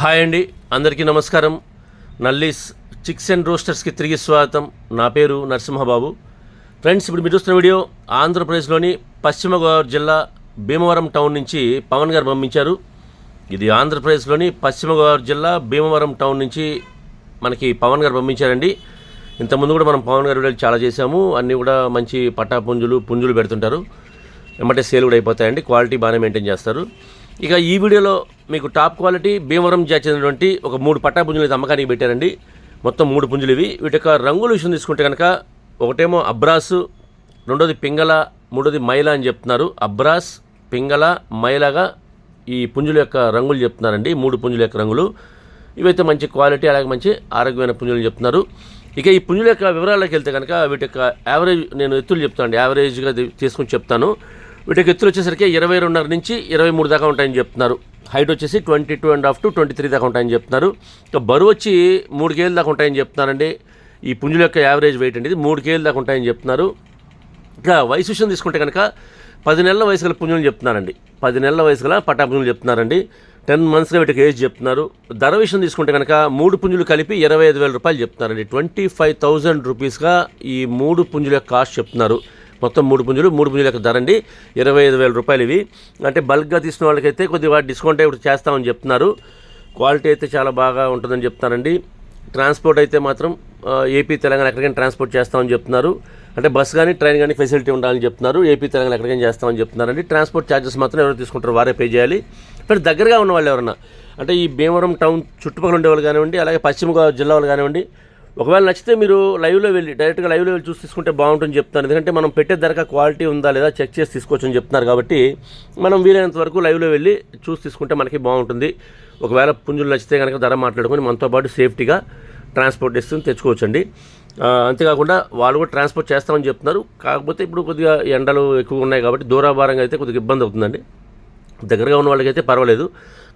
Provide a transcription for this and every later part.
Hi అండి అందరికీ నమస్కారం. నల్లీస్ చిక్స్ అండ్ రోస్టర్స్కి తిరిగి స్వాగతం. నా పేరు నరసింహబాబు. ఫ్రెండ్స్ ఇప్పుడు మీరు చూస్తున్న వీడియో ఆంధ్రప్రదేశ్లోని పశ్చిమ గోదావరి జిల్లా భీమవరం టౌన్ నుంచి పవన్ గారు పంపించారు. ఇది ఆంధ్రప్రదేశ్లోని పశ్చిమ గోదావరి జిల్లా భీమవరం టౌన్ నుంచి మనకి పవన్ గారు పంపించారండి. ఇంతకుముందు కూడా మనం పవన్ గారి వీడియోలు చాలా చేశాము. అన్నీ కూడా మంచి పట్టా పుంజులు పుంజులు పెడుతుంటారు. వెంబటే సేల్ కూడా అయిపోతాయండి. క్వాలిటీ బాగానే మెయింటైన్ చేస్తారు. ఇక ఈ వీడియోలో మీకు టాప్ క్వాలిటీ భీమవరం చేసినటువంటి ఒక మూడు పట్టా పుంజులు అయితే అమ్మకానికి పెట్టారండి. మొత్తం మూడు పుంజులు ఇవి. వీటి యొక్క రంగుల విషయం తీసుకుంటే కనుక ఒకటేమో అబ్రాసు రెండోది పింగళ మూడోది మైల అని చెప్తున్నారు. అబ్రాస్ పింగళ మైలగా ఈ పుంజుల యొక్క రంగులు చెప్తున్నారండి. మూడు పుంజుల యొక్క రంగులు. ఇవైతే మంచి క్వాలిటీ అలాగే మంచి ఆరోగ్యమైన పుంజులు చెప్తున్నారు. ఇక ఈ పుంజుల యొక్క వివరాలకు వెళ్తే కనుక వీటి యొక్క యావరేజ్ నేను ఎత్తులు చెప్తాను యావరేజ్గా తీసుకొని తీసుకుని చెప్తాను. వీటికి ఎత్తులు వచ్చేసరికి ఇరవై రెండున్నర నుంచి ఇరవై మూడు దాకా ఉంటాయని చెప్తున్నారు. హైట్ వచ్చేసి twenty two and half to twenty three దాకా ఉంటాయని చెప్తున్నారు. ఇక బరువు వచ్చి మూడు కేజీల దాకా ఉంటాయని చెప్తున్నారండి. ఈ పుంజుల యొక్క యావరేజ్ వెయిట్ అండి ఇది మూడు కేజీల దాకా ఉంటాయని చెప్తున్నారు. ఇంకా వయసు విషయం తీసుకుంటే కనుక పది నెలల వయసు గల పుంజులు చెప్తున్నారండి. పది నెలల వయసు గల పట్టాపుంజులు చెప్తున్నారండి. టెన్ మంత్స్గా వీటికి ఏజ్ చెప్తున్నారు. ధర విషయం తీసుకుంటే కనుక మూడు పుంజులు కలిపి ఇరవై ఐదు వేల రూపాయలు చెప్తున్నారండి ట్వంటీ ఫైవ్ థౌజండ్ రూపీస్గా ఈ మూడు పుంజుల యొక్క కాస్ట్ చెప్తున్నారు. మొత్తం మూడు పుంజులు మూడు పుంజుల యొక్క ధర అండి ఇరవై ఐదు వేల రూపాయలు ఇవి. అంటే బల్క్గా తీసుకున్న వాళ్ళకైతే కొద్దిగా డిస్కౌంట్ ఇప్పుడు చేస్తామని చెప్తున్నారు. క్వాలిటీ అయితే చాలా బాగా ఉంటుందని చెప్తారండి ట్రాన్స్పోర్ట్ అయితే మాత్రం ఏపీ తెలంగాణ ఎక్కడికైనా ట్రాన్స్పోర్ట్ చేస్తామని చెప్తున్నారు. అంటే బస్ కానీ ట్రైన్ కానీ ఫెసిలిటీ ఉండాలని చెప్తున్నారు. ఏపీ తెలంగాణ ఎక్కడికైనా చేస్తామని చెప్తున్నారండి. ట్రాన్స్పోర్ట్ ఛార్జెస్ మాత్రం ఎవరు తీసుకుంటారు వారే పే చేయాలి. ఇక్కడ దగ్గరగా ఉన్న వాళ్ళు ఎవరన్నా అంటే ఈ భీమవరం టౌన్ చుట్టుపక్కల ఉండేవాళ్ళు కానివ్వండి అలాగే పశ్చిమ గోదావరి జిల్లా వాళ్ళు కానివ్వండి ఒకవేళ నచ్చితే మీరు లైవ్లో వెళ్ళి డైరెక్ట్గా లైవ్లో వెళ్ళి చూసి తీసుకుంటే బాగుంటుంది చెప్తాను. ఎందుకంటే మనం పెట్టే ధరక క్వాలిటీ ఉందా లేదా చెక్ చేసి తీసుకోవచ్చు అని చెప్తున్నారు కాబట్టి మనం వీలైనంత వరకు లైవ్లో వెళ్ళి చూసి తీసుకుంటే మనకి బాగుంటుంది. ఒకవేళ పుంజులు నచ్చితే కనుక ధర మాట్లాడుకొని మనతో పాటు సేఫ్టీగా ట్రాన్స్పోర్ట్ చేస్తుంది తెచ్చుకోవచ్చండి. అంతేకాకుండా వాళ్ళు కూడా ట్రాన్స్పోర్ట్ చేస్తామని చెప్తున్నారు. కాకపోతే ఇప్పుడు కొద్దిగా ఎండలు ఎక్కువ ఉన్నాయి కాబట్టి దూరాభారంగా అయితే కొద్దిగా ఇబ్బంది అవుతుందండి. దగ్గరగా ఉన్న వాళ్ళకైతే పర్వాలేదు.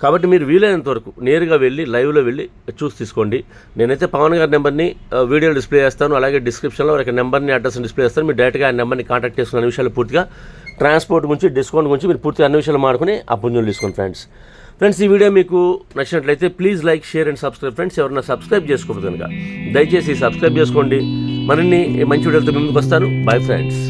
కాబట్టి మీరు వీలైనంత వరకు నేరుగా వెళ్ళి లైవ్లో వెళ్ళి చూసి తీసుకోండి. నేనైతే పవన్ గారి నెంబర్ని వీడియో డిస్ప్లే చేస్తాను. అలాగే డిస్క్రిప్షన్లో ఒక నెంబర్ని అడ్రస్ని డిస్ప్లే చేస్తాను. మీరు డైరెక్ట్గా ఆ నెంబర్ని కాంటాక్ట్ చేసుకున్న అన్ని విషయాలు పూర్తిగా ట్రాన్స్పోర్ట్ గురించి డిస్కౌంట్ గురించి మీరు పూర్తిగా అన్ని విషయాలు మాడుకుని ఆ పుంజులు తీసుకోండి ఫ్రెండ్స్. ఫ్రెండ్స్ ఈ వీడియో మీకు నచ్చినట్లయితే please like share and subscribe. Friends ఎవరైనా సబ్స్క్రైబ్ చేసుకోవద్దు కనుక దయచేసి సబ్స్క్రైబ్ చేసుకోండి. మరిన్ని మంచి వీడియోలతో ముందుకు వస్తాను. Bye friends.